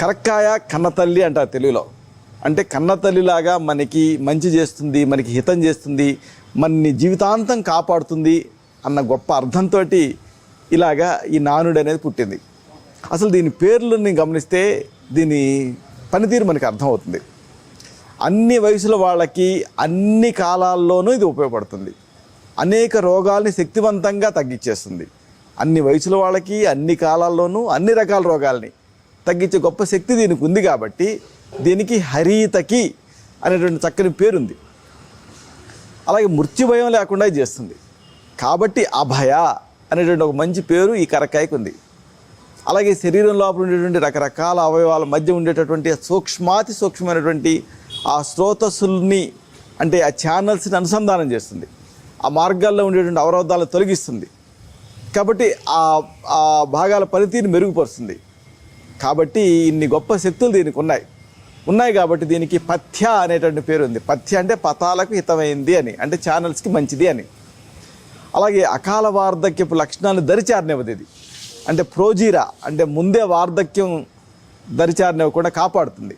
కరక్కాయ కన్నతల్లి అంటారు తెలుగులో. అంటే కన్నతల్లిలాగా మనకి మంచి చేస్తుంది మనకి హితం చేస్తుంది మనని జీవితాంతం కాపాడుతుంది అన్న గొప్ప అర్థంతో ఇలాగా ఈ నానుడు అనేది పుట్టింది. అసలు దీని పేర్లని గమనిస్తే దీని పనితీరు మనకి అర్థమవుతుంది. అన్ని వయసుల వాళ్ళకి అన్ని కాలాల్లోనూ ఇది ఉపయోగపడుతుంది. అనేక రోగాల్ని శక్తివంతంగా తగ్గించేస్తుంది. అన్ని వయసుల వాళ్ళకి అన్ని కాలాల్లోనూ అన్ని రకాల రోగాల్ని తగ్గించే గొప్ప శక్తి దీనికి ఉంది కాబట్టి దీనికి హరితకి అనేటువంటి చక్కని పేరుంది. అలాగే మృత్యుభయం లేకుండా చేస్తుంది. కాబట్టి అభయ అనేటువంటి ఒక మంచి పేరు ఈ కరకాయకు ఉంది అలాగే శరీరం లోపల ఉండేటువంటి రకరకాల అవయవాల మధ్య ఉండేటటువంటి సూక్ష్మాతి సూక్ష్మమైనటువంటి ఆ స్రోతస్సుల్ని అంటే ఆ ఛానల్స్ని అనుసంధానం చేస్తుంది. ఆ మార్గాల్లో ఉండేటువంటి అవరోధాలను తొలగిస్తుంది. కాబట్టి ఆ ఆ భాగాల పనితీరుని మెరుగుపరుస్తుంది. కాబట్టి ఇన్ని గొప్ప శక్తులు దీనికి ఉన్నాయి. ఉన్నాయి కాబట్టి దీనికి పథ్య అనేటువంటి పేరు ఉంది. పథ్య అంటే పతాలకు హితమైంది అని అంటే ఛానల్స్కి మంచిది అని. అలాగే అకాల వార్ధక్యపు లక్షణాలు దరిచారనివ్వదు ఇది. అంటే ప్రోజీరా అంటే ముందే వార్ధక్యం దరిచారనివ్వకుండా కాపాడుతుంది.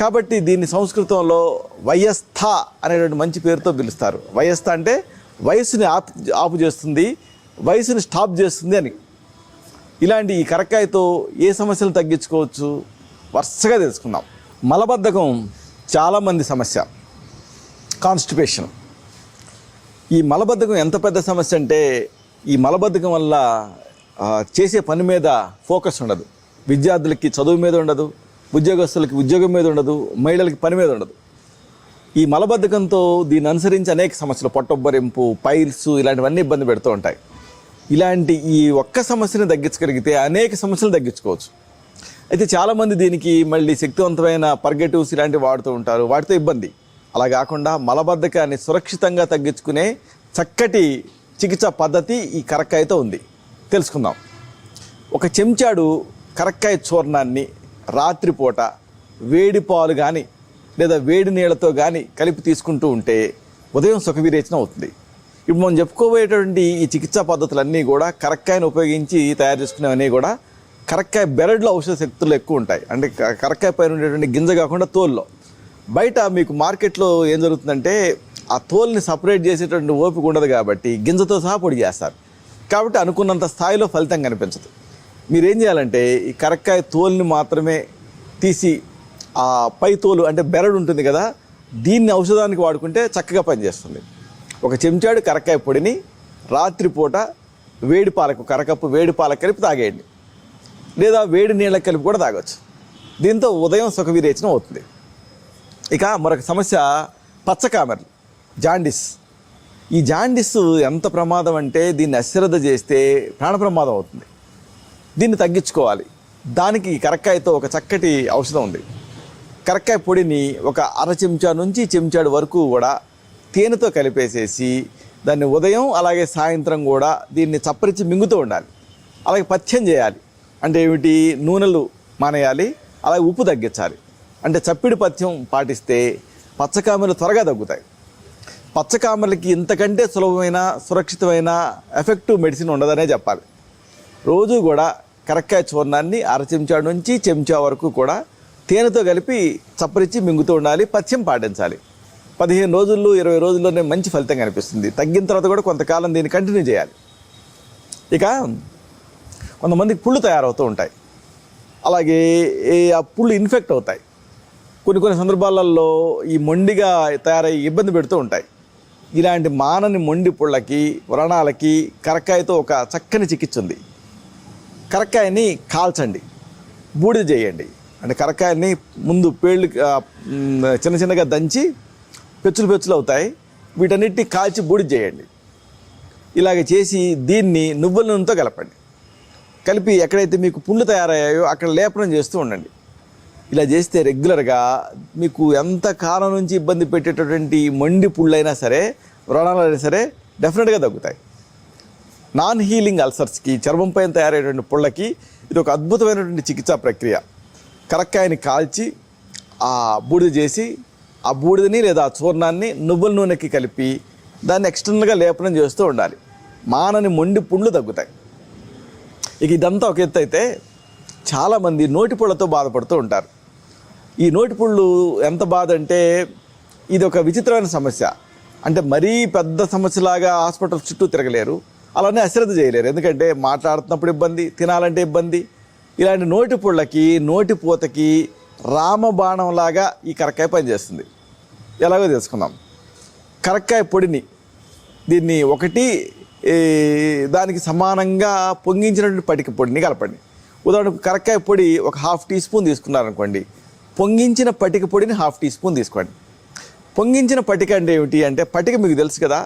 కాబట్టి దీన్ని సంస్కృతంలో వయస్థ అనేటువంటి మంచి పేరుతో పిలుస్తారు. వయస్థ అంటే వయసుని ఆపు ఆపు చేస్తుంది వయసుని స్టాప్ చేస్తుంది అని. ఇలాంటి ఈ కరక్కాయతో ఏ సమస్యలు తగ్గించుకోవచ్చు? వరుసగా తెలుసుకుందాం. మలబద్ధకం చాలామంది సమస్య. కాన్స్టిపేషన్ ఈ మలబద్ధకం ఎంత పెద్ద సమస్య అంటే ఈ మలబద్ధకం వల్ల చేసే పని మీద ఫోకస్ ఉండదు. విద్యార్థులకి చదువు మీద ఉండదు ఉద్యోగస్తులకి ఉద్యోగం మీద ఉండదు మహిళలకి పని మీద ఉండదు. ఈ మలబద్ధకంతో దీన్ని అనుసరించి అనేక సమస్యలు పొట్టొబ్బరింపు పైల్స్ ఇలాంటివన్నీ ఇబ్బంది పెడుతూ ఉంటాయి. ఇలాంటి ఈ ఒక్క సమస్యని తగ్గించగలిగితే అనేక సమస్యలు తగ్గించుకోవచ్చు. అయితే చాలామంది దీనికి మళ్ళీ శక్తివంతమైన పర్గెటివ్స్ ఇలాంటివి వాడుతూ ఉంటారు. వాటితో ఇబ్బంది. అలా కాకుండా మలబద్ధకాన్ని సురక్షితంగా తగ్గించుకునే చక్కటి చికిత్స పద్ధతి ఈ కరక్కాయతో ఉంది. తెలుసుకుందాం. ఒక చెంచాడు కరక్కాయ చూర్ణాన్ని రాత్రిపూట వేడి పాలు కానీ లేదా వేడి నీళ్ళతో కానీ కలిపి తీసుకుంటూ ఉంటే ఉదయం సుఖవిరేచన అవుతుంది. ఇప్పుడు మనం చెప్పుకోబోయేటువంటి ఈ చికిత్సా పద్ధతులన్నీ కూడా కరక్కాయను ఉపయోగించి తయారు చేసుకునేవన్నీ కూడా కరక్కాయ బెరడ్లో ఔషధ శక్తులు ఎక్కువ ఉంటాయి. అంటే కరక్కాయ పైన ఉండేటువంటి గింజ కాకుండా తోల్లో. బయట మీకు మార్కెట్లో ఏం జరుగుతుందంటే ఆ తోల్ని సపరేట్ చేసేటువంటి ఓపిక ఉండదు కాబట్టి గింజతో సహా పొడి చేస్తారు. కాబట్టి అనుకున్నంత స్థాయిలో ఫలితం కనిపించదు. మీరేం చేయాలంటే ఈ కరక్కాయ తోల్ని మాత్రమే తీసి ఆ పై తోలు అంటే బెరడు ఉంటుంది కదా దీన్ని ఔషధానికి వాడుకుంటే చక్కగా పనిచేస్తుంది. ఒక చెంచాడు కరక్కాయ పొడిని రాత్రిపూట వేడి పాలకు కరకప్పు వేడి పాలకు కలిపి తాగేయండి. లేదా వేడి నీళ్ళకి కలిపి కూడా తాగొచ్చు. దీంతో ఉదయం సుఖ విరేచనం అవుతుంది. ఇక మరొక సమస్య పచ్చకామెర్లు జాండిస్. ఈ జాండిస్ ఎంత ప్రమాదం అంటే దీన్ని అశ్రద్ధ చేస్తే ప్రాణ ప్రమాదం అవుతుంది. దీన్ని తగ్గించుకోవాలి. దానికి కరక్కాయతో ఒక చక్కటి ఔషధం ఉంది. కరక్కాయ పొడిని ఒక అర చెంచా నుంచి చెంచాడు వరకు కూడా తేనెతో కలిపేసేసి దాన్ని ఉదయం అలాగే సాయంత్రం కూడా దీన్ని చప్పరించి మింగుతూ ఉండాలి. అలాగే పథ్యం చేయాలి. అంటే ఏమిటి? నూనెలు మానేయాలి. అలాగే ఉప్పు తగ్గించాలి. అంటే చప్పిడి పథ్యం పాటిస్తే పచ్చకామెలు త్వరగా తగ్గుతాయి. పచ్చకామెలకి ఇంతకంటే సులభమైన సురక్షితమైన ఎఫెక్టివ్ మెడిసిన్ ఉండదనే చెప్పాలి. రోజు కూడా కరక్కాయ చూర్ణాన్ని అర చెంచా నుంచి చెంచా వరకు కూడా తేనెతో కలిపి చప్పరించి మింగుతూ ఉండాలి పథ్యం పాటించాలి. పదిహేను రోజుల్లో ఇరవై రోజుల్లోనే మంచి ఫలితం కనిపిస్తుంది. తగ్గిన తర్వాత కూడా కొంతకాలం దీన్ని కంటిన్యూ చేయాలి. ఇక కొంతమందికి పుళ్ళు తయారవుతూ ఉంటాయి. అలాగే ఆ పుళ్ళు ఇన్ఫెక్ట్ అవుతాయి. కొన్ని కొన్ని సందర్భాలలో ఈ మొండిగా తయారయ్యి ఇబ్బంది పెడుతూ ఉంటాయి. ఇలాంటి మానని మొండి పుళ్ళకి వ్రణాలకి కరక్కాయతో ఒక చక్కని చికిత్స ఉంది. కరక్కాయని కాల్చండి. బూడిద చేయండి. అంటే కరక్కాయని ముందు పేళ్ళు చిన్న చిన్నగా దంచి పెచ్చులు పెచ్చులు అవుతాయి. వీటన్నిటిని కాల్చి బూడి చేయండి. ఇలాగ చేసి దీన్ని నువ్వుల నూనెతో కలపండి. కలిపి ఎక్కడైతే మీకు పుండ్లు తయారయ్యాయో అక్కడ లేపనం చేస్తూ ఉండండి. ఇలా చేస్తే రెగ్యులర్గా మీకు ఎంత కాలం నుంచి ఇబ్బంది పెట్టేటటువంటి మండి పుళ్ళైనా సరే వ్రణాలైనా సరే డెఫినెట్గా తగ్గుతాయి. నాన్ హీలింగ్ అల్సర్స్కి చర్మంపై తయారయ్యేటువంటి పుళ్ళకి ఇది ఒక అద్భుతమైనటువంటి చికిత్సా ప్రక్రియ. కరక్కాయని కాల్చి ఆ బూడిద చేసి ఆ బూడిదని లేదా ఆ చూర్ణాన్ని నువ్వుల నూనెకి కలిపి దాన్ని ఎక్స్టర్నల్గా లేపనం చేస్తూ ఉండాలి. మానని మొండి పుండ్లు తగ్గుతాయి. ఇక ఇదంతా ఒక ఎత్తు అయితే చాలామంది నోటిపుళ్ళతో బాధపడుతూ ఉంటారు. ఈ నోటిపుళ్ళు ఎంత బాధ అంటే ఇది ఒక విచిత్రమైన సమస్య. అంటే మరీ పెద్ద సమస్యలాగా హాస్పిటల్ చుట్టూ తిరగలేరు. అలానే అశ్రద్ధ చేయలేరు. ఎందుకంటే మాట్లాడుతున్నప్పుడు ఇబ్బంది తినాలంటే ఇబ్బంది. ఇలాంటి నోటి పుళ్ళకి నోటి పూతకి రామబాణంలాగా ఈ కరక్కాయ పనిచేస్తుంది. ఎలాగో తెలుసుకుందాం. కరక్కాయ పొడిని దీన్ని ఒకటి దానికి సమానంగా పొంగించినటువంటి పటిక పొడిని కలపండి. ఉదాహరణకు కరక్కాయ పొడి ఒక హాఫ్ టీ స్పూన్ తీసుకున్నారనుకోండి. పొంగించిన పటిక పొడిని హాఫ్ టీ స్పూన్ తీసుకోండి. పొంగించిన పటిక అంటే ఏమిటి అంటే పటిక మీకు తెలుసు కదా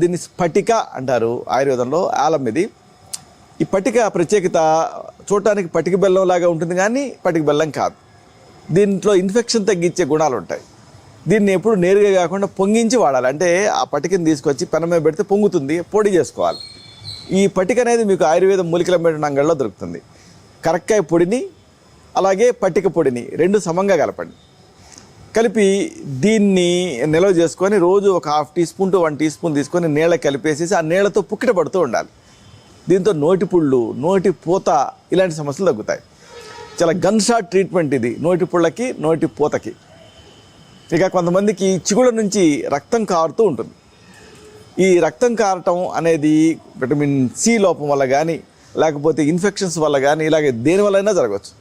దీన్ని స్ఫటిక అంటారు ఆయుర్వేదంలో ఆలం ఇది. ఈ పటిక ప్రత్యేకత చూడటానికి పటిక బెల్లం లాగా ఉంటుంది కానీ పటిక బెల్లం కాదు. దీంట్లో ఇన్ఫెక్షన్ తగ్గించే గుణాలు ఉంటాయి. దీన్ని ఎప్పుడు నేరుగా కాకుండా పొంగించి వాడాలి. అంటే ఆ పటికని తీసుకొచ్చి పెనమే మీద పెడితే పొంగుతుంది పొడి చేసుకోవాలి. ఈ పటిక అనేది మీకు ఆయుర్వేదం మూలికల మేడ దొరుకుతుంది. కరక్కాయ పొడిని అలాగే పట్టిక పొడిని రెండు సమంగా కలపండి. కలిపి దీన్ని నిల్వ చేసుకొని రోజు ఒక half teaspoon to one teaspoon తీసుకొని నీళ్ళ కలిపేసేసి ఆ నీళ్ళతో పుక్కిట పడుతూ ఉండాలి. దీంతో నోటి పుళ్ళు నోటి పూత ఇలాంటి సమస్యలు తగ్గుతాయి. చాలా గన్ షాట్ ట్రీట్మెంట్ ఇది. నోటి పుళ్ళకి నోటి పూతకి. ఇక కొంతమందికి చిగుళ్ళ నుంచి రక్తం కారుతూ ఉంటుంది. ఈ రక్తం కారటం అనేది విటమిన్ సి లోపం వల్ల కానీ లేకపోతే ఇన్ఫెక్షన్స్ వల్ల కానీ ఇలాగే దేనివల్లైనా జరగవచ్చు.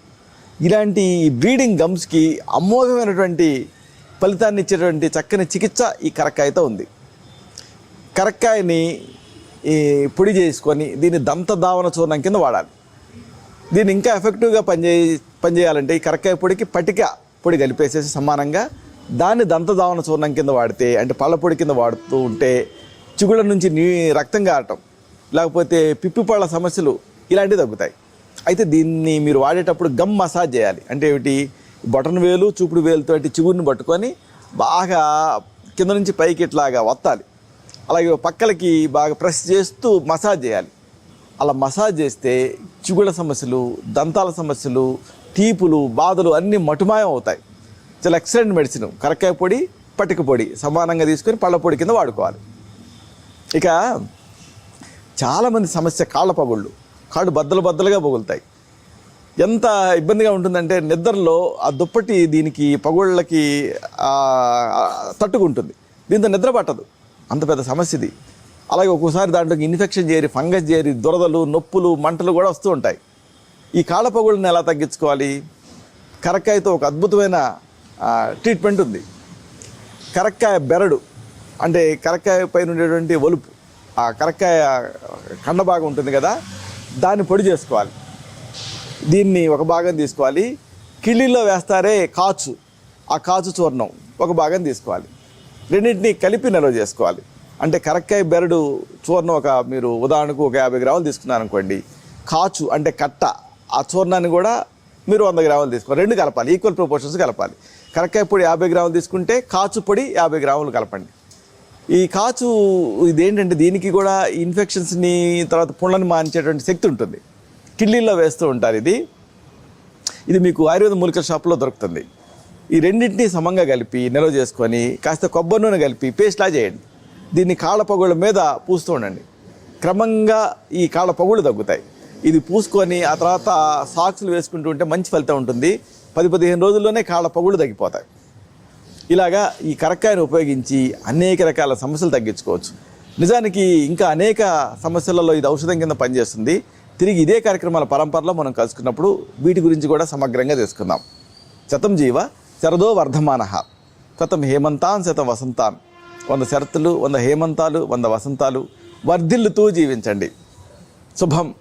ఇలాంటి బ్లీడింగ్ గమ్స్కి అమోఘమైనటువంటి ఫలితాన్ని ఇచ్చేటువంటి చక్కని చికిత్స ఈ కరక్కాయతో ఉంది. కరక్కాయని ఈ పొడి చేసుకొని దీన్ని దంత దావన చూర్ణం కింద వాడాలి. దీన్ని ఇంకా ఎఫెక్టివ్గా పనిచే పనిచేయాలంటే ఈ కరక్కాయ పొడికి పటిక పొడి కలిపేసేసి సమానంగా దాన్ని దంత దావన చూర్ణం కింద వాడితే అంటే పళ్ళ పొడి కింద వాడుతూ ఉంటే చిగుళ్ళ నుంచి నీ రక్తం కారటం లేకపోతే పిప్పి పళ్ళ సమస్యలు ఇలాంటివి తగ్గుతాయి. అయితే దీన్ని మీరు వాడేటప్పుడు గమ్ మసాజ్ చేయాలి. అంటే ఏమిటి? బటన్ వేలు చూపుడు వేలుతో చిగురిని పట్టుకొని బాగా కింద నుంచి పైకి ఇట్లాగా వత్తాలి. అలాగే పక్కలకి బాగా ప్రెస్ చేస్తూ మసాజ్ చేయాలి. అలా మసాజ్ చేస్తే చిగుళ్ళ సమస్యలు దంతాల సమస్యలు తీపులు బాధలు అన్నీ మటుమాయం అవుతాయి. చాలా ఎక్సలెంట్ మెడిసిన్ కరక్కాయ పొడి పటిక పొడి సమానంగా తీసుకొని పళ్ళ పొడి కింద వాడుకోవాలి. ఇక చాలామంది సమస్య కాళ్ళ పగుళ్ళు. కాళ్ళు బద్దలు బద్దలుగా పగులుతాయి. ఎంత ఇబ్బందిగా ఉంటుందంటే నిద్రలో ఆ దుప్పటి దీనికి పగుళ్ళకి తట్టుకుంటుంది. దీంతో నిద్ర పట్టదు. అంత పెద్ద సమస్య ఇది. అలాగే ఒక్కోసారి దాంట్లోకి ఇన్ఫెక్షన్ చేరి ఫంగస్ చేరి దురదలు నొప్పులు మంటలు కూడా వస్తూ ఉంటాయి. ఈ కాళ్ళపగుళ్ళని ఎలా తగ్గించుకోవాలి? కరక్కాయతో ఒక అద్భుతమైన ట్రీట్మెంట్ ఉంది. కరక్కాయ బెరడు అంటే కరక్కాయ పైన ఉండేటువంటి ఒలుపు ఆ కరక్కాయ కండ భాగం ఉంటుంది కదా దాన్ని పొడి చేసుకోవాలి. దీన్ని ఒక భాగం తీసుకోవాలి. కిళ్ళీలో వేస్తారే కాచు ఆ కాచు చూర్ణం ఒక భాగం తీసుకోవాలి. రెండింటినీ కలిపి నిల్వ చేసుకోవాలి. అంటే కరక్కాయ బెరడు చూర్ణం ఒక మీరు ఉదాహరణకు ఒక యాభై గ్రాములు తీసుకున్నారు అనుకోండి కాచు అంటే కట్ట ఆ చూర్ణాన్ని కూడా మీరు వంద గ్రాములు తీసుకోవాలి రెండు కలపాలి ఈక్వల్ ప్రపోర్షన్స్ కలపాలి. కరక్కాయ పొడి యాభై గ్రాములు తీసుకుంటే కాచు పొడి యాభై గ్రాములు కలపండి. ఈ కాచు ఇదేంటంటే దీనికి కూడా ఇన్ఫెక్షన్స్ని తర్వాత పుండ్లను మానించేటువంటి శక్తి ఉంటుంది. కిడ్నీలో వేస్తూ ఉంటారు ఇది. ఇది మీకు ఆయుర్వేద మూలికల షాప్లో దొరుకుతుంది. ఈ రెండింటిని సమంగా కలిపి నిల్వ చేసుకొని కాస్త కొబ్బరి నూనె కలిపి పేస్ట్లా చేయండి. దీన్ని కాళ్ళ పగుళ్ళ మీద పూస్తూ ఉండండి. క్రమంగా ఈ కాళ్ళ పగుళ్ళు తగ్గుతాయి. ఇది పూసుకొని ఆ తర్వాత సాక్స్లు వేసుకుంటూ ఉంటే మంచి ఫలితం ఉంటుంది. పది పదిహేను రోజుల్లోనే కాళ్ళ పగుళ్ళు తగ్గిపోతాయి. ఇలాగా ఈ కరక్కాయను ఉపయోగించి అనేక రకాల సమస్యలు తగ్గించుకోవచ్చు. నిజానికి ఇంకా అనేక సమస్యలలో ఇది ఔషధం కింద పనిచేస్తుంది. తిరిగి ఇదే కార్యక్రమాల పరంపరలో మనం కలుసుకున్నప్పుడు వీటి గురించి కూడా సమగ్రంగా తెలుసుకుందాం. శతం జీవ శరదో వర్ధమాన. శతం హేమంతాన్ శతం వసంతాన్. వంద శరత్తులు వంద హేమంతాలు వంద వసంతాలు వర్ధిల్లుతూ జీవించండి. శుభం.